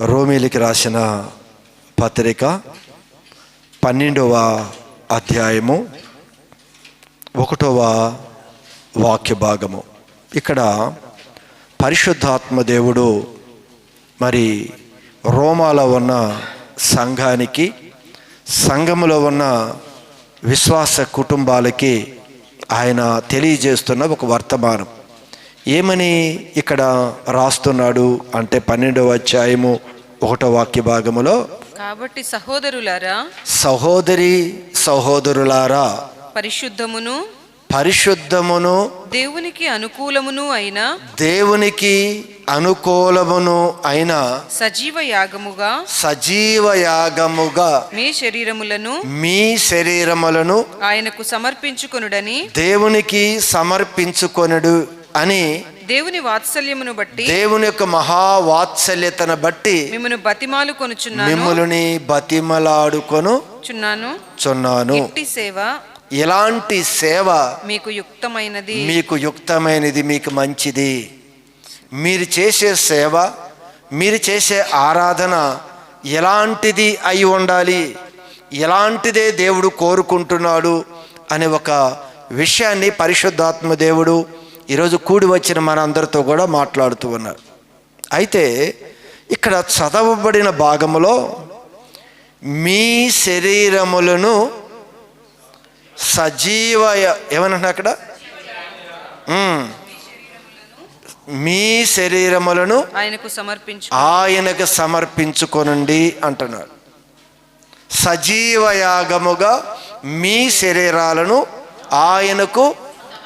రోమిలికి రాసిన పత్రిక పన్నెండవ అధ్యాయము ఒకటవ వాక్య భాగము. ఇక్కడ పరిశుద్ధాత్మ దేవుడు మరి రోమాలో ఉన్న సంఘానికి సంఘములో ఉన్న విశ్వాస కుటుంబాలకి ఆయన తెలియజేస్తున్న ఒక వర్తమానం. ఏమని ఇక్కడ రాస్తున్నాడు అంటే పన్నెండవ అధ్యాయము ఒకటో వాక్య భాగములో? కాబట్టి సహోదరులారా సహోదరి సహోదరులారా పరిశుద్ధమును పరిశుద్ధమును దేవునికి అనుకూలమును అయిన దేవునికి అనుకూలమును అయిన సజీవ యాగముగా సజీవ యాగముగా మీ శరీరములను మీ శరీరములను ఆయనకు సమర్పించుకొనుడని దేవునికి సమర్పించుకొనుడు. అని దేవుని వాత్సల్యమును బట్టి దేవుని యొక్క మహావాత్సల్యతను బట్టి మిమ్మను బతిమాలు కొనుచున్నాను. మిమ్ములని బతిమలాడుకొను చున్నాను. చున్నాను. సేవ ఇలాంటి సేవ మీకు యుక్తమైనది. మీకు యుక్తమైనది మీకు మంచిది. మీరు చేసే సేవ మీరు చేసే ఆరాధన ఎలాంటిది అయి ఉండాలి? ఎలాంటిదే దేవుడు కోరుకుంటున్నాడు? అనే ఒక విషయాన్ని పరిశుద్ధాత్మ దేవుడు ఈరోజు కూడి వచ్చిన మనందరితో కూడా మాట్లాడుతూ ఉన్నారు. అయితే ఇక్కడ చదవబడిన భాగములో మీ శరీరములను సజీవ ఏమన్నా అక్కడ. మీ శరీరములను ఆయనకు సమర్పించు. ఆయనకు సమర్పించుకొనండి అంటున్నాడు. సజీవ యాగముగా మీ శరీరాలను ఆయనకు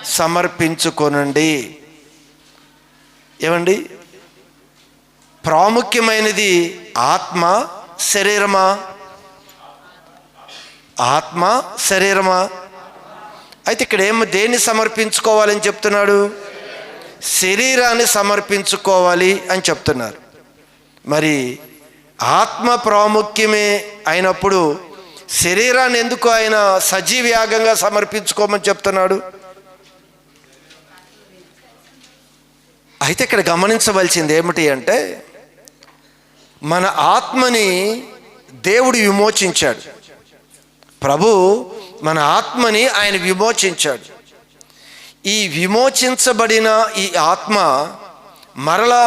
సమర్పించుకొనండి. ఏమండి? ప్రాముఖ్యమైనది ఆత్మ శరీరమా? ఆత్మ శరీరమా? అయితే ఇక్కడ ఏం దేన్ని సమర్పించుకోవాలని చెప్తున్నాడు? శరీరాన్ని సమర్పించుకోవాలి అని చెప్తున్నారు. మరి ఆత్మ ప్రాముఖ్యమే అయినప్పుడు శరీరాన్ని ఎందుకు ఆయన సజీవ యాగంగా సమర్పించుకోమని చెప్తున్నాడు? అయితే ఇక్కడ గమనించవలసింది ఏమిటి అంటే మన ఆత్మని దేవుడు విమోచించాడు. ప్రభు మన ఆత్మని ఆయన విమోచించాడు. ఈ విమోచించబడిన ఈ ఆత్మ మరలా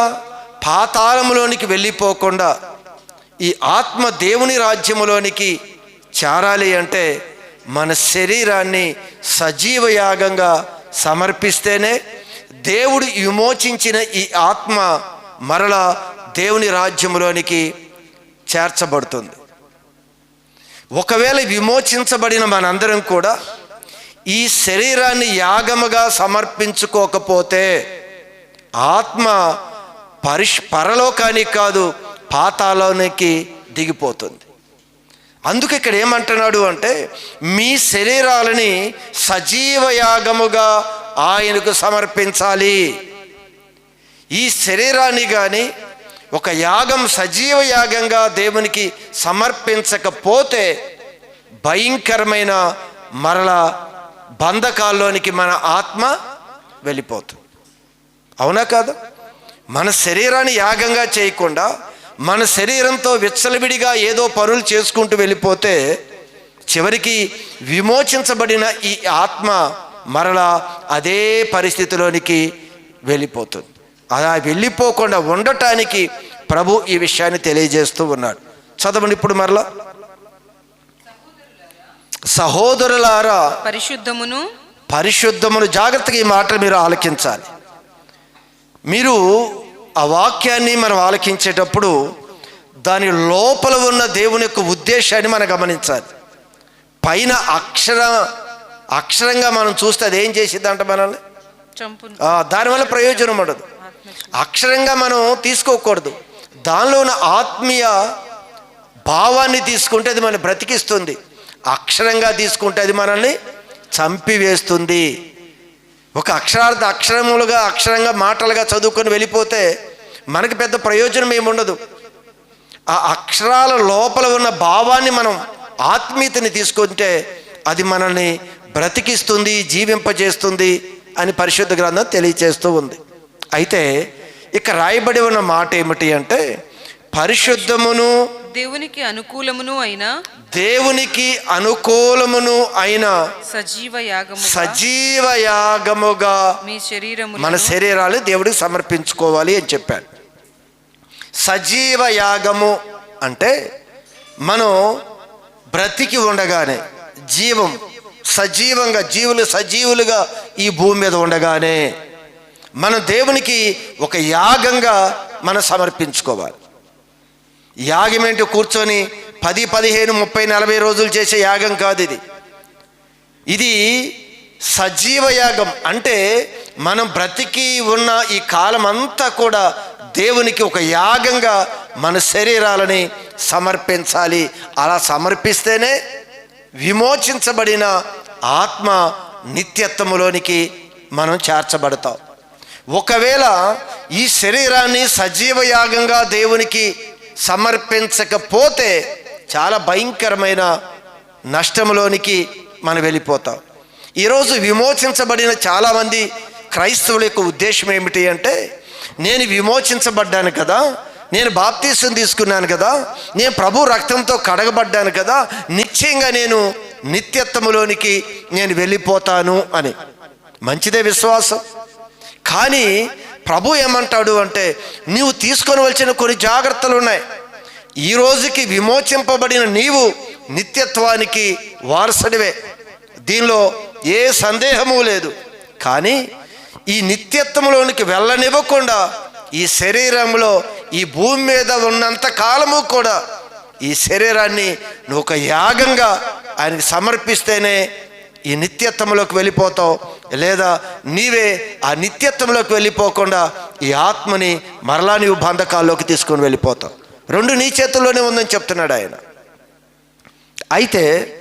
పాతాళములోనికి వెళ్ళిపోకుండా ఈ ఆత్మ దేవుని రాజ్యములోనికి చేరాలి అంటే మన శరీరాన్ని సజీవ యాగంగా సమర్పిస్తేనే దేవుడు విమోచించిన ఈ ఆత్మ మరలా దేవుని రాజ్యంలోనికి చేర్చబడుతుంది. ఒకవేళ విమోచించబడిన మనందరం కూడా ఈ శరీరాన్ని యాగముగా సమర్పించుకోకపోతే ఆత్మ పరిష్ పరలోకానికి కాదు పాతాలోనికి దిగిపోతుంది. అందుకు ఇక్కడ ఏమంటున్నాడు అంటే మీ శరీరాలని సజీవ యాగముగా ఆయనకు సమర్పించాలి. ఈ శరీరాన్ని కానీ ఒక యాగం సజీవ యాగంగా దేవునికి సమర్పించకపోతే భయంకరమైన మరల బంధకాల్లోనికి మన ఆత్మ వెళ్ళిపోతుంది. అవునా కాదు? మన శరీరాన్ని యాగంగా చేయకుండా మన శరీరంతో విచ్చలవిడిగా ఏదో పనులు చేసుకుంటూ వెళ్ళిపోతే చివరికి విమోచించబడిన ఈ ఆత్మ మరలా అదే పరిస్థితిలోనికి వెళ్ళిపోతుంది. అలా వెళ్ళిపోకుండా ఉండటానికి ప్రభు ఈ విషయాన్ని తెలియజేస్తూ ఉన్నాడు. చదవండి ఇప్పుడు మరలా. సహోదరులారా పరిశుద్ధమును పరిశుద్ధమును జాగ్రత్తగా ఈ మాట మీరు ఆలకించాలి. మీరు ఆ వాక్యాన్ని మనం ఆలకించేటప్పుడు దాని లోపల ఉన్న దేవుని యొక్క ఉద్దేశాన్ని మనం గమనించాలి. పైన అక్షర అక్షరంగా మనం చూస్తే అది ఏం చేసిద్దంట మనల్ని? దానివల్ల ప్రయోజనం ఉండదు. అక్షరంగా మనం తీసుకోకూడదు. దానిలో ఉన్న ఆత్మీయ భావాన్ని తీసుకుంటే అది మనం బ్రతికిస్తుంది. అక్షరంగా తీసుకుంటే అది మనల్ని చంపివేస్తుంది. ఒక అక్షరార్థ అక్షరములుగా అక్షరంగా మాటలుగా చదువుకొని వెళ్ళిపోతే మనకి పెద్ద ప్రయోజనం ఏముండదు. ఆ అక్షరాల లోపల ఉన్న భావాన్ని మనం ఆత్మీయతని తీసుకుంటే అది మనల్ని బ్రతికిస్తుంది జీవింపజేస్తుంది అని పరిశుద్ధ గ్రంథం తెలియచేస్తూ ఉంది. అయితే ఇక రాయబడి ఉన్న మాట ఏమిటి అంటే పరిశుద్ధమును దేవునికి అనుకూలమును అయిన దేవునికి అనుకూలమును అయిన సజీవ యాగము సజీవ యాగముగా మీ శరీరము మన శరీరాలు దేవుడికి సమర్పించుకోవాలి అని చెప్పాడు. సజీవ యాగము అంటే మనం బ్రతికి ఉండగానే జీవం సజీవంగా జీవులు సజీవులుగా ఈ భూమి మీద ఉండగానే మనం దేవునికి ఒక యాగంగా మనం సమర్పించుకోవాలి. యాగం ఏంటో కూర్చొని పది పదిహేను ముప్పై నలభై రోజులు చేసే యాగం కాదు ఇది. ఇది సజీవ యాగం. అంటే మనం బ్రతికి ఉన్న ఈ కాలం అంతా కూడా దేవునికి ఒక యాగంగా మన శరీరాలని సమర్పించాలి. అలా సమర్పిస్తేనే విమోచించబడిన ఆత్మ నిత్యత్వములోనికి మనం చేర్చబడతాం. ఒకవేళ ఈ శరీరాన్ని సజీవ యాగంగా దేవునికి సమర్పించకపోతే చాలా భయంకరమైన నష్టంలోనికి మనం వెళ్ళిపోతాం. ఈరోజు విమోచించబడిన చాలామంది క్రైస్తవుల యొక్క ఉద్దేశం ఏమిటి అంటే నేను విమోచించబడ్డాను కదా నేను బాప్తీసం తీసుకున్నాను కదా నేను ప్రభు రక్తంతో కడగబడ్డాను కదా నిశ్చయంగా నేను నిత్యత్వములోనికి నేను వెళ్ళిపోతాను అని. మంచిదే విశ్వాసం. కానీ ప్రభు ఏమంటాడు అంటే నీవు తీసుకొని వచ్చిన కొన్ని జాగ్రత్తలు ఉన్నాయి. ఈ రోజుకి విమోచింపబడిన నీవు నిత్యత్వానికి వారసుడివే. దీనిలో ఏ సందేహము లేదు. కానీ ఈ నిత్యత్వంలోనికి వెళ్ళనివ్వకుండా ఈ శరీరంలో ఈ భూమి మీద ఉన్నంత కాలము కూడా ఈ శరీరాన్ని నువ్వు ఒక యాగంగా ఆయనకి సమర్పిస్తేనే ఈ నిత్యత్వంలోకి వెళ్ళిపోతావు లేదా నీవే ఆ నిత్యత్వంలోకి వెళ్ళిపోకుండా ఈ ఆత్మని మరలా నీవు బంధకాల్లోకి తీసుకొని వెళ్ళిపోతావు. రెండు నీ చేతుల్లోనే ఉందని చెప్తున్నాడు ఆయన. అయితే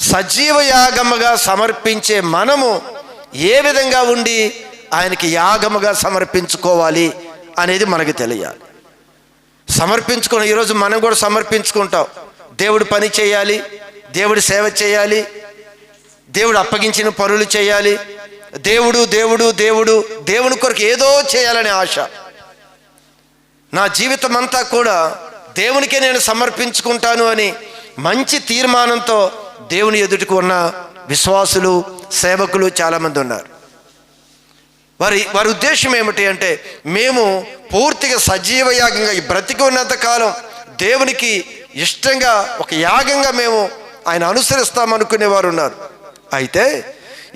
సజీవ యాగముగా సమర్పించే మనము ఏ విధంగా ఉండి ఆయనకి యాగముగా సమర్పించుకోవాలి అనేది మనకు తెలియాలి. సమర్పించుకుని ఈరోజు మనం కూడా సమర్పించుకుంటాం. దేవుడు పని చేయాలి దేవుడి సేవ చేయాలి దేవుడు అప్పగించిన పనులు చేయాలి. దేవుడు దేవుడు దేవుడు దేవుని కొరకు ఏదో చేయాలనే ఆశ. నా జీవితం అంతా కూడా దేవునికే నేను సమర్పించుకుంటాను అని మంచి తీర్మానంతో దేవుని ఎదుటికి ఉన్న విశ్వాసులు సేవకులు చాలామంది ఉన్నారు. వారి వారి ఉద్దేశం ఏమిటి అంటే మేము పూర్తిగా సజీవ యాగంగా ఈ బ్రతికి ఉన్నంత కాలం దేవునికి ఇష్టంగా ఒక యాగంగా మేము ఆయన అనుసరిస్తామనుకునే వారు ఉన్నారు. అయితే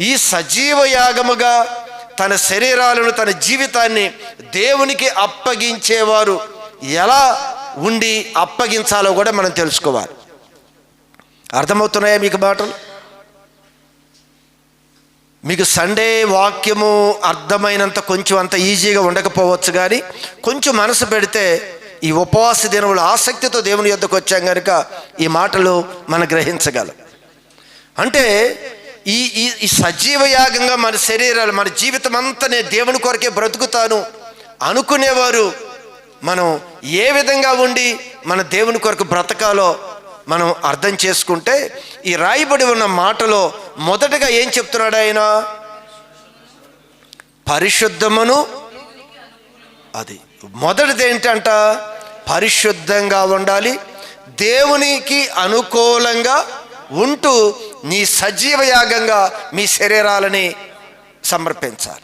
ఈ సజీవ యాగముగా తన శరీరాలను తన జీవితాన్ని దేవునికి అప్పగించేవారు ఎలా ఉండి అప్పగించాలో కూడా మనం తెలుసుకోవాలి. అర్థమవుతున్నాయా మీకు మాటలు? మీకు సండే వాక్యము అర్థమైనంత కొంచెం అంత ఈజీగా ఉండకపోవచ్చు కానీ కొంచెం మనసు పెడితే ఈ ఉపవాస దినములు ఆసక్తితో దేవుని యొద్దకు వచ్చాం కనుక ఈ మాటలు మనం గ్రహించగలం. అంటే ఈ ఈ సజీవయాగంగా సజీవ యాగంగా మన శరీరాలు మన జీవితం అంతా నేను దేవుని కొరకే బ్రతుకుతాను అనుకునేవారు మనం ఏ విధంగా ఉండి మన దేవుని కొరకు బ్రతకాలో మనం అర్థం చేసుకుంటే ఈ రాయబడి ఉన్న మాటలో మొదటగా ఏం చెప్తున్నాడు ఆయన? పరిశుద్ధమును అది మొదటిది ఏంటంట? పరిశుద్ధంగా ఉండాలి. దేవునికి అనుకూలంగా ఉంటూ నీ సజీవ యాగంగా మీ శరీరాలని సమర్పించాలి.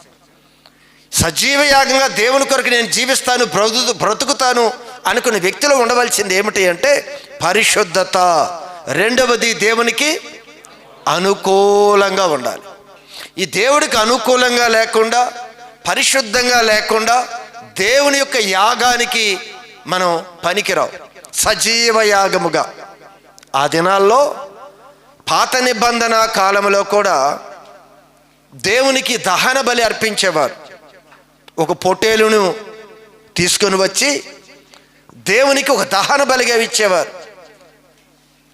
సజీవ యాగంగా దేవుని కొరకు నేను జీవిస్తాను బ్రతు బ్రతుకుతాను అనుకునే వ్యక్తిలో ఉండవలసింది ఏమిటి అంటే పరిశుద్ధత. రెండవది దేవునికి అనుకూలంగా ఉండాలి. ఈ దేవుడికి అనుకూలంగా లేకుండా పరిశుద్ధంగా లేకుండా దేవుని యొక్క యాగానికి మనం పనికిరావు. సజీవ యాగముగా. ఆ దినాల్లో పాత నిబంధన కాలంలో కూడా దేవునికి దహన బలి అర్పించేవారు. ఒక పొట్టేలును తీసుకొని వచ్చి దేవునికి ఒక దహన బలిగా ఇచ్చేవారు.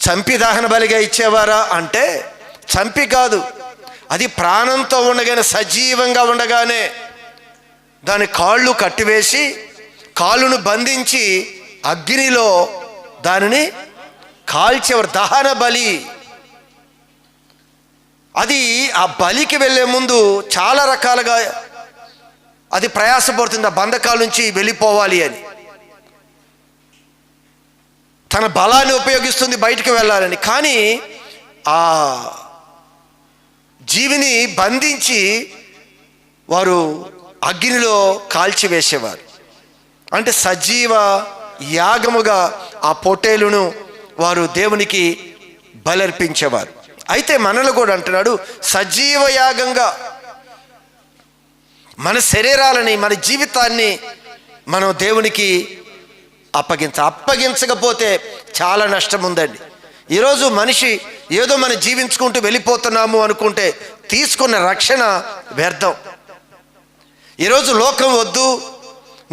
చంపి దహన బలిగా ఇచ్చేవారా అంటే చంపి కాదు. అది ప్రాణంతో ఉండగానే సజీవంగా ఉండగానే దాని కాళ్ళు కట్టివేసి కాళ్ళను బంధించి అగ్నిలో దానిని కాల్చేవారు. దహన బలి అది ఆ బలికి వెళ్ళే ముందు చాలా రకాలుగా అది ప్రయాసపడుతుంది ఆ బంధకాల నుంచి వెళ్ళిపోవాలి అని. తన బలాన్ని ఉపయోగిస్తుంది బయటికి వెళ్ళాలని. కానీ ఆ జీవిని బంధించి వారు అగ్నిలో కాల్చివేసేవారు. అంటే సజీవ యాగముగా ఆ పొట్టేలును వారు దేవునికి బలర్పించేవారు. అయితే మనలో కూడా అంటున్నాడు సజీవయాగంగా మన శరీరాలని మన జీవితాన్ని మనం దేవునికి అప్పగించ అప్పగించకపోతే చాలా నష్టం ఉందండి. ఈరోజు మనిషి ఏదో మనం జీవించుకుంటూ వెళ్ళిపోతున్నాము అనుకుంటే తీసుకున్న రక్షణ వ్యర్థం. ఈరోజు లోకం వద్దు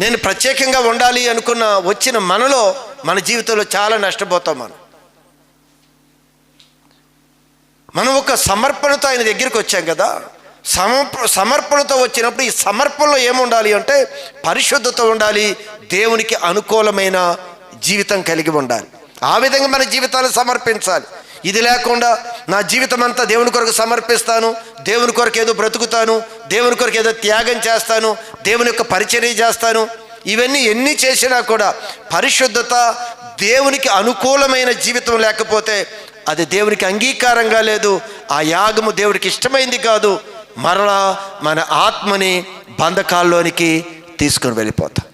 నేను ప్రత్యేకంగా ఉండాలి అనుకున్న వచ్చిన మనలో మన జీవితంలో చాలా నష్టపోతాం మనం. మనం ఒక సమర్పణతో ఆయన దగ్గరికి వచ్చాం కదా. సమర్ప సమర్పణతో వచ్చినప్పుడు ఈ సమర్పణలో ఏముండాలి అంటే పరిశుద్ధత ఉండాలి దేవునికి అనుకూలమైన జీవితం కలిగి ఉండాలి. ఆ విధంగా మన జీవితాన్ని సమర్పించాలి. ఇది లేకుండా నా జీవితం అంతా దేవుని కొరకు సమర్పిస్తాను దేవుని కొరకు ఏదో బ్రతుకుతాను దేవుని కొరకు ఏదో త్యాగం చేస్తాను దేవుని యొక్క పరిచర్య చేస్తాను. ఇవన్నీ ఎన్ని చేసినా కూడా పరిశుద్ధత దేవునికి అనుకూలమైన జీవితం లేకపోతే అది దేవునికి అంగీకారంగా లేదు. ఆ యాగము దేవుడికి ఇష్టమైంది కాదు. మరలా మన ఆత్మని బంధకాల్లోనికి తీసుకొని వెళ్ళిపోతాం.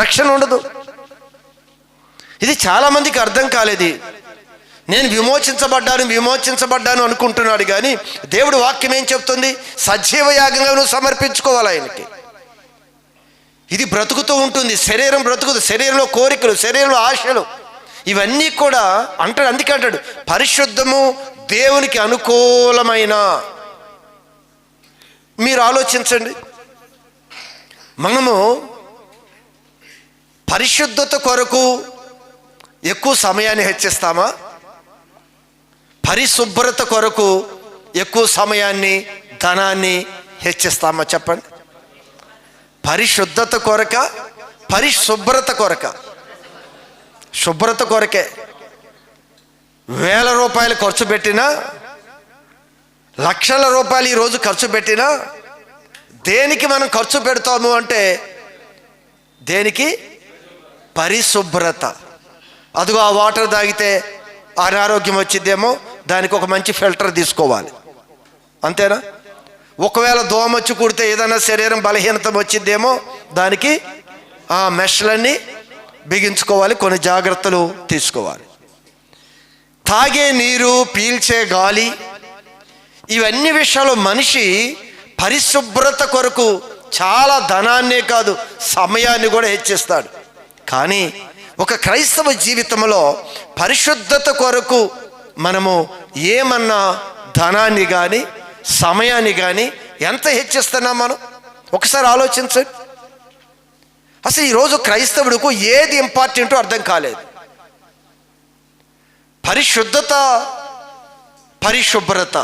రక్షణ ఉండదు. ఇది చాలామందికి అర్థం కాలేదు. నేను విమోచించబడ్డాను విమోచించబడ్డాను అనుకుంటున్నాడు కానీ దేవుడు వాక్యం ఏం చెప్తుంది? సజీవ యాగంగా నువ్వు సమర్పించుకోవాలి ఆయనకి. ఇది బ్రతుకుతూ ఉంటుంది. శరీరం బ్రతుకుతుంది శరీరంలో కోరికలు శరీరంలో ఆశలు. ఇవన్నీ కూడా అంటాడు అందుకే అంటాడు పరిశుద్ధము దేవునికి అనుకూలమైన. మీరు ఆలోచించండి. మనము పరిశుద్ధత కొరకు ఎక్కువ సమయాన్ని హెచ్చిస్తామా పరిశుభ్రత కొరకు ఎక్కువ సమయాన్ని ధనాన్ని హెచ్చిస్తామా చెప్పండి. పరిశుద్ధత కొరక పరిశుభ్రత కొరక. శుభ్రత కొరకే. వేల రూపాయలు ఖర్చు పెట్టినా లక్షల రూపాయలు ఈరోజు ఖర్చు పెట్టినా దేనికి మనం ఖర్చు పెడతాము అంటే దేనికి? పరిశుభ్రత. అదిగో ఆ వాటర్ తాగితే అనారోగ్యం వచ్చిద్దేమో దానికి ఒక మంచి ఫిల్టర్ తీసుకోవాలి. అంతేనా? ఒకవేళ దోమ వచ్చి కుడితే ఏదైనా శరీరం బలహీనత వచ్చిద్దేమో దానికి ఆ మెష్లన్నీ బిగించుకోవాలి కొన్ని జాగ్రత్తలు తీసుకోవాలి. తాగే నీరు పీల్చే గాలి ఇవన్నీ విషయాలు మనిషి పరిశుభ్రత కొరకు చాలా ధనాన్నే కాదు సమయాన్ని కూడా హెచ్చిస్తాడు. కానీ ఒక క్రైస్తవ జీవితంలో పరిశుద్ధత కొరకు మనము ఏమన్నా ధనాన్ని కానీ సమయాన్ని కానీ ఎంత హెచ్చిస్తున్నాం మనం? ఒకసారి ఆలోచించండి. అసలు ఈరోజు క్రైస్తవుడికు ఏది ఇంపార్టెంటో అర్థం కాలేదు. పరిశుద్ధత పరిశుభ్రత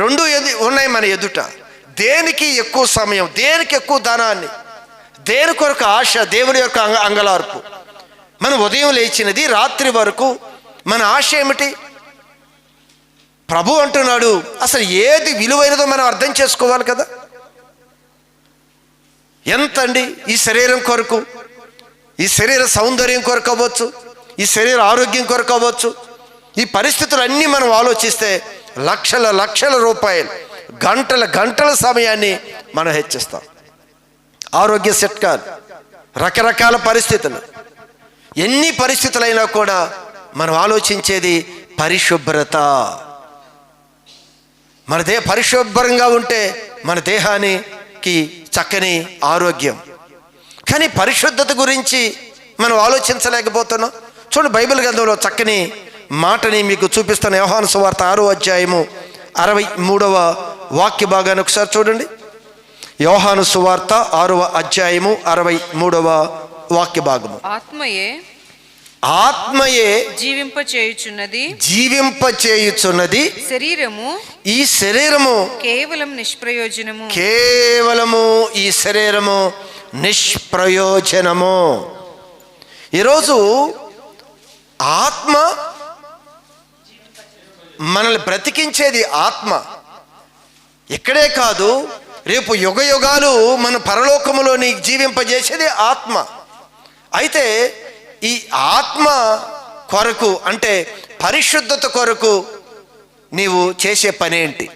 రెండు ఎది ఉన్నాయి మన ఎదుట. దేనికి ఎక్కువ సమయం దేనికి ఎక్కువ ధనాన్ని దేని కొరకు ఆశ దేవుని యొక్క అంగ అంగలార్పు? మనం ఉదయం లేచినది రాత్రి వరకు మన ఆశ ఏమిటి? ప్రభు అంటున్నాడు అసలు ఏది విలువైనదో మనం అర్థం చేసుకోవాలి కదా. ఎంత అండి ఈ శరీరం కొరకు ఈ శరీర సౌందర్యం కొరకు అవ్వచ్చు ఈ శరీర ఆరోగ్యం కొరకు అవ్వచ్చు. ఈ పరిస్థితులన్నీ మనం ఆలోచిస్తే లక్షల లక్షల రూపాయలు గంటల గంటల సమయాన్ని మనం హెచ్చిస్తాం. ఆరోగ్య సెట్కాలు రకరకాల పరిస్థితులు. ఎన్ని పరిస్థితులైనా కూడా మనం ఆలోచించేది పరిశుభ్రత. మన దేహ పరిశుభ్రంగా ఉంటే మన దేహాన్ని కి చక్కని ఆరోగ్యం. కానీ పరిశుద్ధత గురించి మనం ఆలోచించలేకపోతున్నాం. చూడండి బైబిల్ గ్రంథంలో చక్కని మాటని మీకు చూపిస్తున్న యోహాను సువార్త ఆరో అధ్యాయము అరవై మూడవ వాక్య భాగాన్ని ఒకసారి చూడండి. యోహాను సువార్త ఆరవ అధ్యాయము అరవై మూడవ వాక్య భాగము. ఆత్మయే ఆత్మయే జీవింప చేయుచున్నది జీవింపచేయుచున్నది. శరీరము ఈ శరీరము కేవలం నిష్ప్రయోజనము. కేవలము ఈ శరీరము నిష్ప్రయోజనము. ఈరోజు ఆత్మ మనల్ని బ్రతికించేది ఆత్మ. ఇక్కడే కాదు రేపు యుగ యుగాలు మన పరలోకములోని జీవింపజేసేది ఆత్మ. అయితే ఈ ఆత్మ కొరకు అంటే పరిశుద్ధత కొరకు నీవు చేసే పని ఏంటి?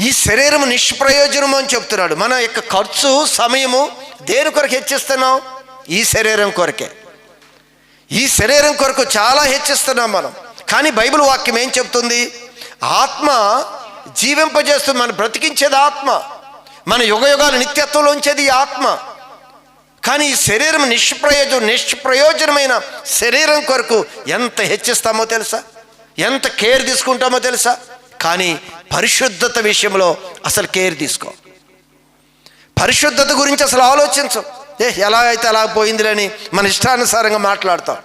ఈ శరీరం నిష్ప్రయోజనము అని చెప్తున్నాడు. మన యొక్క ఖర్చు సమయము దేని కొరకు హెచ్చిస్తున్నాం? ఈ శరీరం కొరకే. ఈ శరీరం కొరకు చాలా హెచ్చిస్తున్నాం మనం. కానీ బైబిల్ వాక్యం ఏం చెప్తుంది? ఆత్మ జీవింపజేస్తుంది మనం బ్రతికించేది ఆత్మ. మన యుగ యుగాలు నిత్యత్వంలో ఉంచేది ఈ ఆత్మ. కానీ ఈ శరీరం నిష్ప్రయోజనం నిష్ప్రయోజనమైన శరీరం కొరకు ఎంత హెచ్చిస్తామో తెలుసా? ఎంత కేర్ తీసుకుంటామో తెలుసా? కానీ పరిశుద్ధత విషయంలో అసలు కేర్ తీసుకో. పరిశుద్ధత గురించి అసలు ఆలోచించం. ఏ ఎలా అయితే అలా పోయిందిలని మన ఇష్టానుసారంగా మాట్లాడతాం.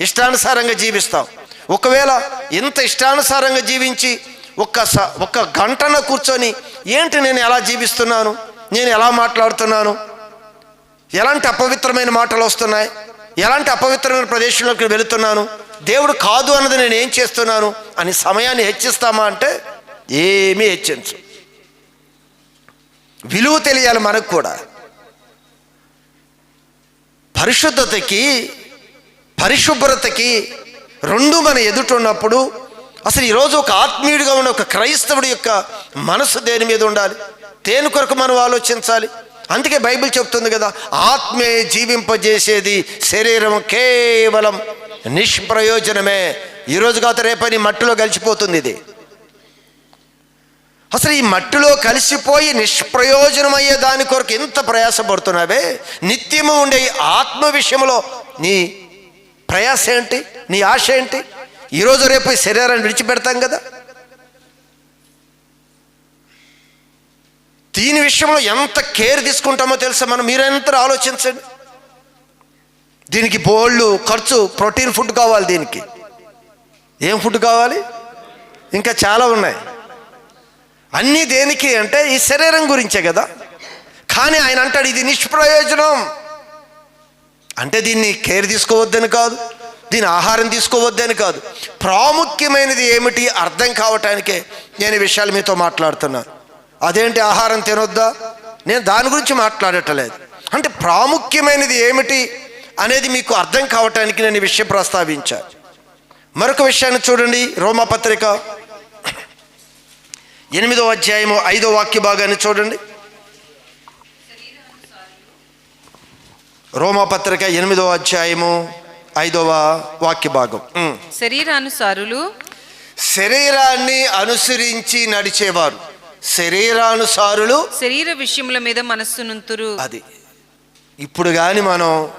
ఇష్టానుసారంగా జీవిస్తాం. ఒకవేళ ఇంత ఇష్టానుసారంగా జీవించి ఒక్క స ఒక్క గంటన కూర్చొని ఏంటి నేను ఎలా జీవిస్తున్నాను? నేను ఎలా మాట్లాడుతున్నాను? ఎలాంటి అపవిత్రమైన మాటలు వస్తున్నాయి? ఎలాంటి అపవిత్రమైన ప్రదేశంలోకి వెళుతున్నాను? దేవుడు కాదు అన్నది నేను ఏం చేస్తున్నాను? అని సమయాన్ని హెచ్చిస్తామా అంటే ఏమీ హెచ్చించు. విలువ తెలియాలి మనకు కూడా. పరిశుద్ధతకి పరిశుభ్రతకి రెండు మన ఎదుట ఉన్నప్పుడు అసలు ఈరోజు ఒక ఆత్మీయుడిగా ఉన్న ఒక క్రైస్తవుడి యొక్క మనసు దేని మీద ఉండాలి? దేని కొరకు మనం ఆలోచించాలి? అందుకే బైబిల్ చెప్తుంది కదా ఆత్మే జీవింపజేసేది శరీరం కేవలం నిష్ప్రయోజనమే. ఈరోజు కాదు రేపని మట్టిలో కలిసిపోతుంది ఇది. అసలు ఈ మట్టిలో కలిసిపోయి నిష్ప్రయోజనమయ్యే దాని కొరకు ఎంత ప్రయాసపడుతున్నావే? నిత్యము ఉండే ఈ ఆత్మ విషయంలో నీ ప్రయాస ఏంటి? నీ ఆశ ఏంటి? ఈరోజు రేపు ఈ శరీరాన్ని విడిచిపెడతాం కదా? దీని విషయంలో ఎంత కేర్ తీసుకుంటామో తెలుసా? మనం మీరెంత ఆలోచించండి. దీనికి బోళ్ళు ఖర్చు ప్రోటీన్ ఫుడ్ కావాలి దీనికి. ఏం ఫుడ్ కావాలి? ఇంకా చాలా ఉన్నాయి. అన్నీ దేనికి అంటే ఈ శరీరం గురించే కదా. కానీ ఆయన అంటాడు ఇది నిష్ప్రయోజనం. అంటే దీన్ని కేర్ తీసుకోవద్దని కాదు దీని ఆహారం తీసుకోవద్దని కాదు. ప్రాముఖ్యమైనది ఏమిటి? అర్థం కావటానికే నేను ఈ విషయాలు మీతో మాట్లాడుతున్నాను. అదేంటి ఆహారం తినొద్దా? నేను దాని గురించి మాట్లాడటలేదు. అంటే ప్రాముఖ్యమైనది ఏమిటి అనేది మీకు అర్థం కావటానికి నేను ఈ విషయం ప్రస్తావించాను మరొక విషయాన్ని చూడండి రోమపత్రిక ఎనిమిదో అధ్యాయము ఐదో వాక్య భాగాన్ని చూడండి. రోమపత్రిక ఎనిమిదో అధ్యాయము ఐదవ వాక్య భాగం. శరీరానుసారులు శరీరాన్ని అనుసరించి నడిచేవారు. శరీరానుసారులు శరీర విషయముల మీద మనస్సునుంతురు. అది. ఇప్పుడు కానీ మనం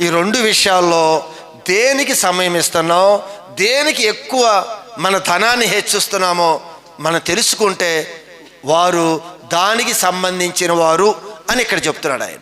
ఈ రెండు విషయాల్లో దేనికి సమయం ఇస్తున్నాం దేనికి ఎక్కువ మన ధనాన్ని హెచ్చిస్తున్నామో మనం తెలుసుకుంటే వారు దానికి సంబంధించిన వారు అని ఇక్కడ చెప్తున్నాడు ఆయన.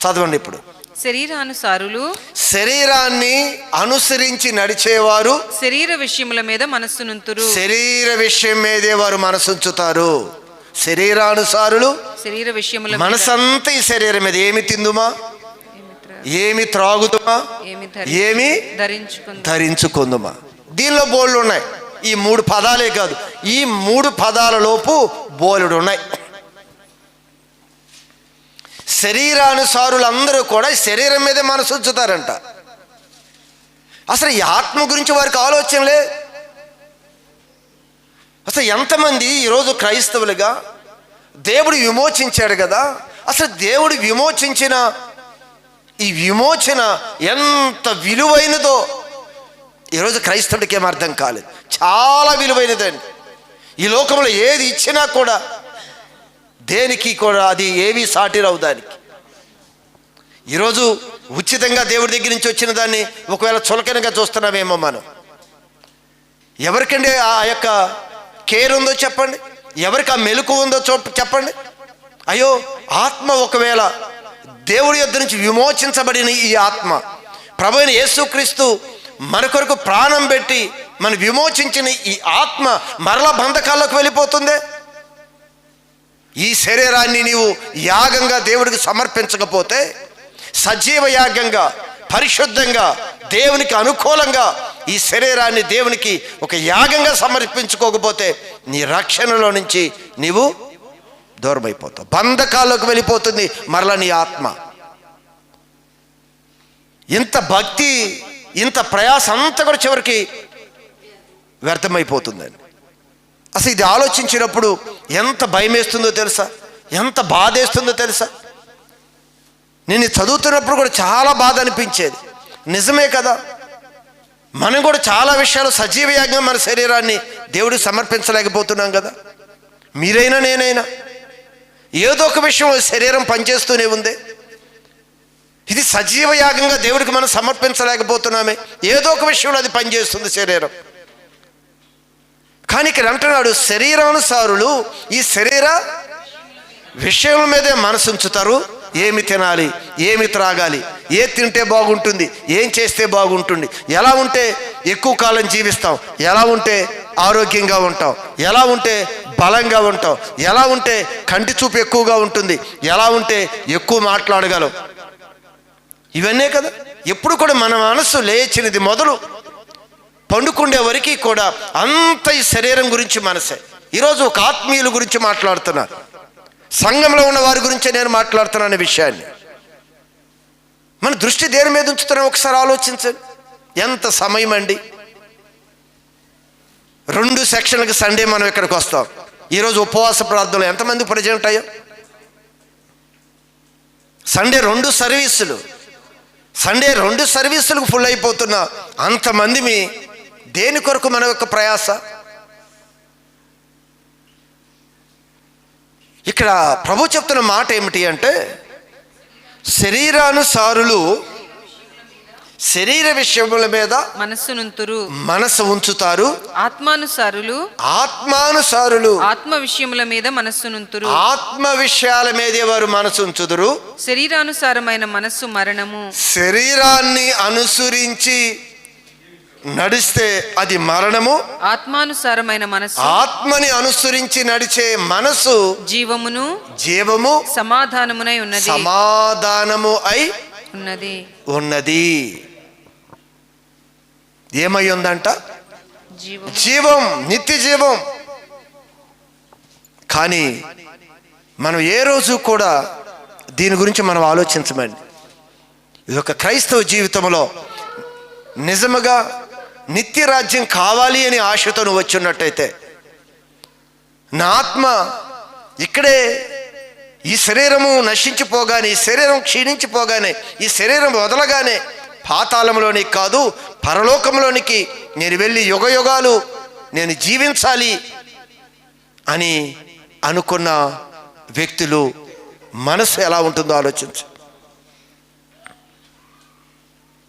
చదవండి ఇప్పుడు. శరీరానుసారులు శరీరాన్ని అనుసరించి నడిచేవారు. శరీర విషయముల మీద మనస్సునుంతురు శరీర విషయం మీదే వారు మనసుంచుతారు. శరీరానుసారులు శరీర విషయముల మనసంతా ఈ శరీరం మీద ఏమి తిందుమా? ఏమి త్ర- ఏమి త్రాగుదుమా ఏమి ఏమి ధరించుకుంది ధరించుకుందుమా? దీనిలో బోళ్ళు ఉన్నాయి ఈ మూడు పదాలే కాదు. ఈ మూడు పదాల లోపు బోలుడు ఉన్నాయి శరీరానుసారులందరూ కూడా శరీరం మీదే మనసు ఉంచుతారంట. అసలు ఈ ఆత్మ గురించి వారికి ఆలోచనలే అసలు ఎంతమంది ఈరోజు క్రైస్తవులుగా దేవుడు విమోచించాడు కదా? అసలు దేవుడు విమోచించిన ఈ విమోచన ఎంత విలువైనదో ఈరోజు క్రైస్తవుడికి ఏం అర్థం కాలేదు. చాలా విలువైనదండి. ఈ లోకంలో ఏది ఇచ్చినా కూడా దేనికి కూడా అది ఏవి సాటిరావు దానికి. ఈరోజు ఉచితంగా దేవుడి దగ్గర నుంచి వచ్చిన దాన్ని ఒకవేళ చులకనగా చూస్తున్నామేమో మనం. ఎవరికండి ఆ యొక్క కేర్ ఉందో చెప్పండి? ఎవరికి ఆ మెలకు ఉందో చెప్పండి? అయ్యో ఆత్మ ఒకవేళ దేవుడి యొద్ నుంచి విమోచించబడిన ఈ ఆత్మ ప్రభు యేసుక్రీస్తు మన కొరకు ప్రాణం పెట్టి మన విమోచించిన ఈ ఆత్మ మరల బంధకాల్లోకి వెళ్ళిపోతుందే? ఈ శరీరాన్ని నీవు యాగంగా దేవుడికి సమర్పించకపోతే సజీవ యాగంగా పరిశుద్ధంగా దేవునికి అనుకూలంగా ఈ శరీరాన్ని దేవునికి ఒక యాగంగా సమర్పించుకోకపోతే నీ రక్షణలో నుంచి నీవు దూరమైపోతావు. బంధకాల్లోకి వెళ్ళిపోతుంది మరలా నీ ఆత్మ. ఇంత భక్తి ఇంత ప్రయాస అంతా కూడా చివరికి వ్యర్థమైపోతుందండి. అసలు ఇది ఆలోచించినప్పుడు ఎంత భయం వేస్తుందో తెలుసా? ఎంత బాధ వేస్తుందో తెలుసా? నేను చదువుతున్నప్పుడు కూడా చాలా బాధ అనిపించేది. నిజమే కదా? మనం కూడా చాలా విషయాలు సజీవ యాజ్ఞం మన శరీరాన్ని దేవుడికి సమర్పించలేకపోతున్నాం కదా? మీరైనా నేనైనా. ఏదో ఒక విషయం శరీరం పనిచేస్తూనే ఉంది. ఇది సజీవ యాగంగా దేవుడికి మనం సమర్పించలేకపోతున్నామే. ఏదో ఒక విషయంలో అది పనిచేస్తుంది శరీరం. కానీ ఇక్కడ అంటున్నాడు శరీరానుసారులు ఈ శరీర విషయం మీదే మనసు ఉంచుతారు. ఏమి తినాలి ఏమి త్రాగాలి ఏ తింటే బాగుంటుంది ఏం చేస్తే బాగుంటుంది ఎలా ఉంటే ఎక్కువ కాలం జీవిస్తాం ఎలా ఉంటే ఆరోగ్యంగా ఉంటాం ఎలా ఉంటే బలంగా ఉంటాం ఎలా ఉంటే కంటి చూపు ఎక్కువగా ఉంటుంది ఎలా ఉంటే ఎక్కువ మాట్లాడగలం. ఇవన్నీ కదా. ఎప్పుడు కూడా మన మనస్సు లేచినది మొదలు. పండుకుండే వరకు కూడా అంత ఈ శరీరం గురించి మనసే. ఈరోజు ఒక ఆత్మీయుల గురించి మాట్లాడుతున్నారు సంఘంలో ఉన్న వారి గురించే నేను మాట్లాడుతున్నాను అనే విషయాన్ని. మన దృష్టి దేని మీద ఉంచుతున్నాం? ఒకసారి ఆలోచించండి. ఎంత సమయం అండి? రెండు సెక్షన్లకు సండే మనం ఇక్కడికి వస్తాం. ఈరోజు ఉపవాస ప్రార్థనలు ఎంతమంది ప్రజెంట్ అయ్యో సండే రెండు సర్వీసులు. సండే రెండు సర్వీసులకు ఫుల్ అయిపోతున్న అంతమంది మీ దేని కొరకు మన యొక్క ప్రయాస? ఇక్కడ ప్రభు చెప్తున్న మాట ఏమిటి అంటే శరీరానుసారులు శరీర విషయముల మీద మనస్సునుంతురు మనసు ఉంచుతారు. ఆత్మానుసారులు ఆత్మానుసారులు ఆత్మ విషయముల మీద మనస్సునుంతురు ఆత్మ విషయాల మీదే వారు మనసు ఉంచుదురు. శరీరానుసారమైన మనస్సు మరణము. శరీరాన్ని అనుసరించి నడిస్తే అది మరణము. ఆత్మానుసారమైన మనస్సు. ఆత్మని అనుసరించి నడిచే మనసు జీవమును జీవము సమాధానమునై ఉన్నది. సమాధానము అయి ఉన్నది. ఉన్నది. ఏమై ఉందంట? జీవం. జీవం నిత్య జీవం. కానీ మనం ఏ రోజు కూడా దీని గురించి మనం ఆలోచించమండి. ఇది ఒక క్రైస్తవ జీవితంలో నిజముగా నిత్య రాజ్యం కావాలి అని ఆశతో నువ్వు వచ్చున్నట్టయితే నా ఆత్మ ఇక్కడే ఈ శరీరము నశించిపోగానే ఈ శరీరం క్షీణించిపోగానే ఈ శరీరం వదలగానే పాతాళంలోనికి కాదు పరలోకంలోనికి నేను వెళ్ళి యుగ యుగాలు నేను జీవించాలి అని అనుకున్న వ్యక్తులు మనసు ఎలా ఉంటుందో ఆలోచించు.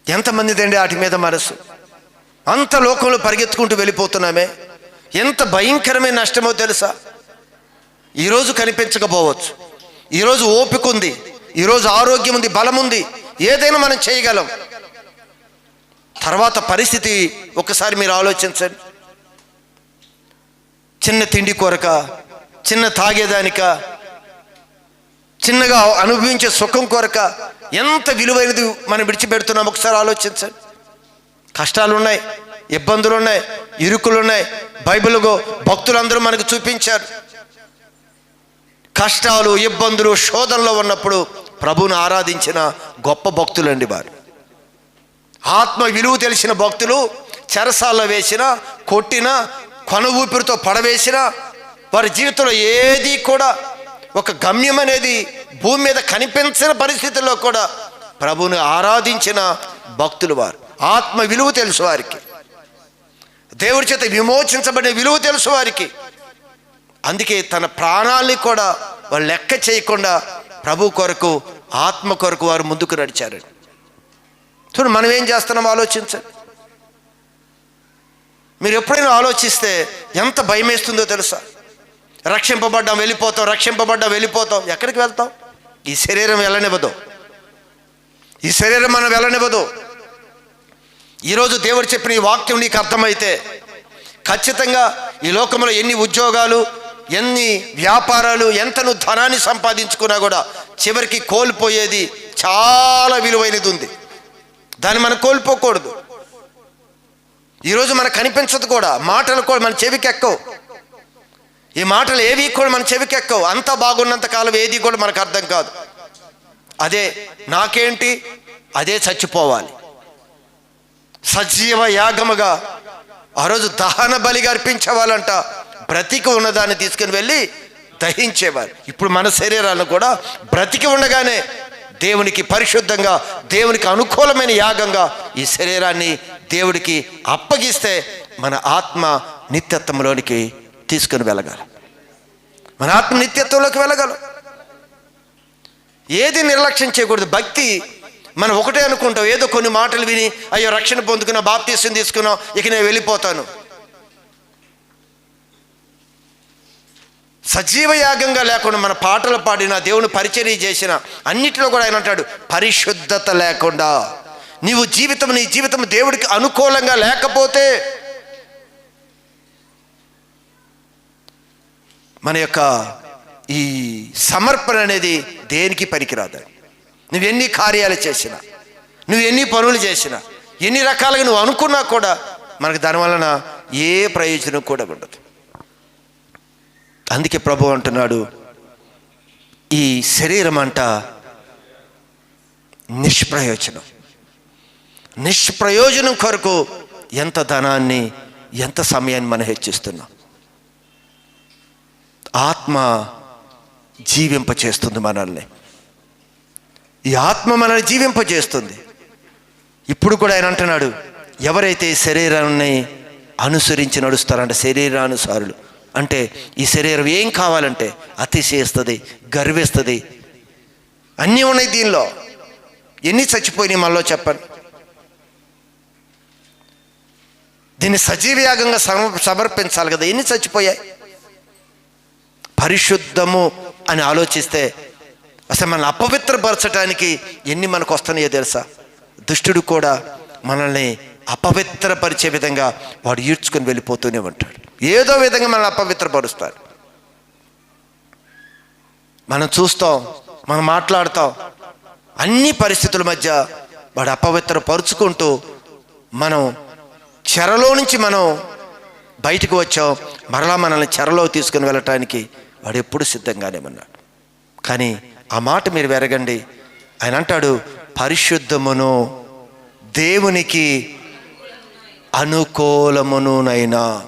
ఎంతమందిదండి వాటి మీద మనసు? అంత లోకంలో పరిగెత్తుకుంటూ వెళ్ళిపోతున్నామే. ఎంత భయంకరమైన నష్టమో తెలుసా? ఈరోజు కనిపించకపోవచ్చు. ఈరోజు ఓపిక ఉంది. ఈరోజు ఆరోగ్యం ఉంది బలం ఉంది. ఏదైనా మనం చేయగలం. తర్వాత పరిస్థితి ఒకసారి మీరు ఆలోచించండి. చిన్న తిండి కొరక చిన్న తాగేదానిక చిన్నగా అనుభవించే సుఖం కొరక ఎంత విలువైనది మనం విడిచిపెడుతున్నాం ఒకసారి ఆలోచించండి. కష్టాలు ఉన్నాయి ఇబ్బందులు ఉన్నాయి ఇరుకులు ఉన్నాయి బైబిల్గో భక్తులందరూ మనకు చూపించారు. కష్టాలు ఇబ్బందులు శోధనలో ఉన్నప్పుడు ప్రభువును ఆరాధించిన గొప్ప భక్తులండి వారు. ఆత్మ విలువ తెలిసిన భక్తులు చెరసాల్లో వేసిన కొట్టిన కొన ఊపిరితో పడవేసిన వారి జీవితంలో ఏది కూడా ఒక గమ్యం అనేది భూమి మీద కనిపించిన పరిస్థితుల్లో కూడా ప్రభుని ఆరాధించిన భక్తులు వారు. ఆత్మ విలువ తెలుసు వారికి. దేవుడి చేత విమోచించబడిన విలువ తెలుసు వారికి. అందుకే తన ప్రాణాల్ని కూడా వాళ్ళు లెక్క చేయకుండా ప్రభు కొరకు ఆత్మ కొరకు వారు ముందుకు నడిచారండి చూడు మనం ఏం చేస్తున్నాం ఆలోచించండి మీరు ఎప్పుడైనా ఆలోచిస్తే ఎంత భయం వేస్తుందో తెలుసా? రక్షింపబడ్డాం వెళ్ళిపోతాం రక్షింపబడ్డాం వెళ్ళిపోతాం. ఎక్కడికి వెళ్తాం? ఈ శరీరం వెళ్ళనివ్వదు. ఈ శరీరం మనం వెళ్ళనివ్వదు. ఈరోజు దేవుడు చెప్పిన ఈ వాక్యం నీకు అర్థమైతే ఖచ్చితంగా ఈ లోకంలో ఎన్ని ఉద్యోగాలు ఎన్ని వ్యాపారాలు ఎంత నువ్వు ధనాన్ని సంపాదించుకున్నా కూడా చివరికి కోల్పోయేది చాలా విలువైనది ఉంది. దాన్ని మనం కోల్పోకూడదు. ఈరోజు మనకు కనిపించదు కూడా మాటలు కూడా మన చెవికి ఎక్కవు ఈ మాటలు ఏవి కూడా మన చెవికి ఎక్కవు బాగున్నంత కాలం ఏది కూడా మనకు అర్థం కాదు. అదే నాకేంటి? అదే చచ్చిపోవాలి. సజీవ యాగముగా ఆ రోజు దహన బలిగా అర్పించేవాళ్ళంట. బ్రతికి ఉన్నదాన్ని తీసుకుని వెళ్ళి దహించేవారు. ఇప్పుడు మన శరీరాలను కూడా బ్రతికి ఉండగానే దేవునికి పరిశుద్ధంగా దేవునికి అనుకూలమైన యాగంగా ఈ శరీరాన్ని దేవుడికి అప్పగిస్తే మన ఆత్మ నిత్యత్వంలోనికి తీసుకుని వెళ్ళగలం. మన ఆత్మ నిత్యత్వంలోకి వెళ్ళగలం. ఏది నిర్లక్ష్యం చేయకూడదు. భక్తి మనం ఒకటే అనుకుంటాం ఏదో కొన్ని మాటలు విని అయ్యో రక్షణ పొందుకున్నా బాప్తీసం తీసుకున్నాం ఇక నేను వెళ్ళిపోతాను. సజీవ యాగంగా లేకుండా మన పాటలు పాడిన దేవుని పరిచర్య చేసిన అన్నిటిలో కూడా ఆయన అంటాడు పరిశుద్ధత లేకుండా నీవు జీవితం నీ జీవితం దేవుడికి అనుకూలంగా లేకపోతే మన యొక్క ఈ సమర్పణ అనేది దేనికి పనికిరాదు? నువ్వు ఎన్ని కార్యాలు చేసినా నువ్వు ఎన్ని పనులు చేసినా ఎన్ని రకాలుగా నువ్వు అనుకున్నా కూడా మనకు దానివలన ఏ ప్రయోజనం కూడా ఉండదు. అందుకే ప్రభు అంటున్నాడు ఈ శరీరం అంట నిష్ప్రయోజనం. నిష్ప్రయోజనం కొరకు ఎంత ధనాన్ని ఎంత సమయాన్ని మనం హెచ్చిస్తున్నాం. ఆత్మ జీవింపచేస్తుంది మనల్ని. ఈ ఆత్మ మనల్ని జీవింపజేస్తుంది. ఇప్పుడు కూడా ఆయన అంటున్నాడు ఎవరైతే ఈ శరీరాన్ని అనుసరించి నడుస్తారంటే శరీరానుసారులు. అంటే ఈ శరీరం ఏం కావాలంటే అతిశయిస్తుంది గర్విస్తుంది. అన్నీ ఉన్నాయి దీనిలో. ఎన్ని చచ్చిపోయినాయి మనలో చెప్పండి. దీన్ని సజీవయాగంగా సమ సమర్పించాలి కదా ఎన్ని చచ్చిపోయాయి? పరిశుద్ధము అని ఆలోచిస్తే అసలు మనల్ని అపవిత్రపరచడానికి ఎన్ని మనకు వస్తున్నాయో తెలుసా? దుష్టుడు కూడా మనల్ని అపవిత్రపరిచే విధంగా వాడు ఈడ్చుకొని వెళ్ళిపోతూనే ఉంటాడు. ఏదో విధంగా మనల్ని అపవిత్రపరుస్తాడు. మనం చూస్తాం మనం మాట్లాడతాం అన్ని పరిస్థితుల మధ్య వాడు అపవిత్రపరుచుకుంటూ మనం చెరలో నుంచి మనం బయటకు వచ్చాం మరలా మనల్ని చెరలో తీసుకుని వెళ్ళటానికి వాడు ఎప్పుడు సిద్ధంగానే ఉన్నాడు. కానీ ఆ మాట మీరు వెరగండి. ఆయన అంటాడు పరిశుద్ధమును దేవునికి అనుకూలమునునైనా.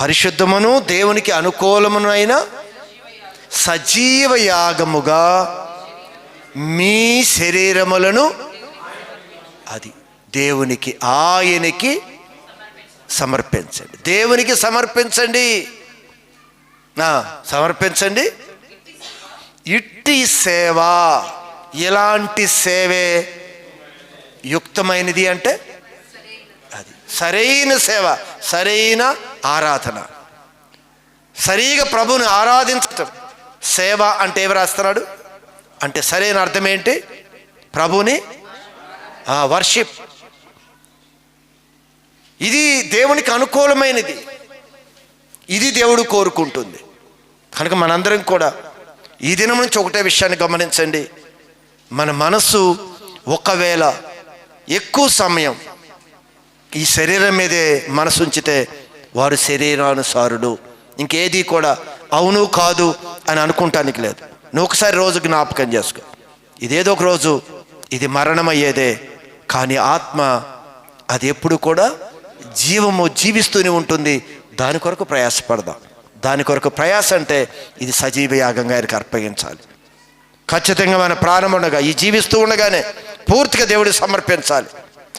పరిశుద్ధమును దేవునికి అనుకూలమునైనా సజీవ యాగముగా మీ శరీరములను అది దేవునికి ఆయనకి సమర్పించండి. దేవునికి సమర్పించండి. నా సమర్పించండి. ఇట్టి సేవ ఇలాంటి సేవే? యుక్తమైనది అంటే అది. సరైన సేవ సరైన ఆరాధన. సరిగా ప్రభుని ఆరాధించటం. సేవ అంటే ఏమి రాస్తున్నాడు? అంటే సరైన అర్థం ఏంటి? ప్రభుని వర్షిప్. ఇది దేవునికి అనుకూలమైనది. ఇది దేవుడు కోరుకుంటుంది. కనుక మనందరం కూడా ఈ దినం నుంచి ఒకటే విషయాన్ని గమనించండి. మన మనస్సు ఒకవేళ ఎక్కువ సమయం ఈ శరీరం మీదే మనసు ఉంచితే వారు శరీరానుసారుడు. ఇంకేది కూడా అవును కాదు అని అనుకుంటానికి లేదు. నువ్వు ఒకసారి రోజు జ్ఞాపకం చేసుకో. ఇదేదో ఒక రోజు ఇది మరణమయ్యేదే. కానీ ఆత్మ అది ఎప్పుడు కూడా జీవము జీవిస్తూనే ఉంటుంది. దాని కొరకు ప్రయాసపడదాం. దాని కొరకు ప్రయాస అంటే ఇది సజీవ యాగంగా ఆయనకు అర్పగించాలి. ఖచ్చితంగా మన ప్రాణం ఉండగా ఈ జీవిస్తూ ఉండగానే పూర్తిగా దేవుడికి సమర్పించాలి.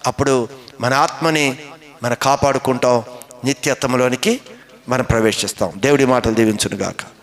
అప్పుడు మన ఆత్మని మనం కాపాడుకుంటాం నిత్యత్వంలోనికి మనం ప్రవేశిస్తాం. దేవుడి మాటలు దీవించునుగాక.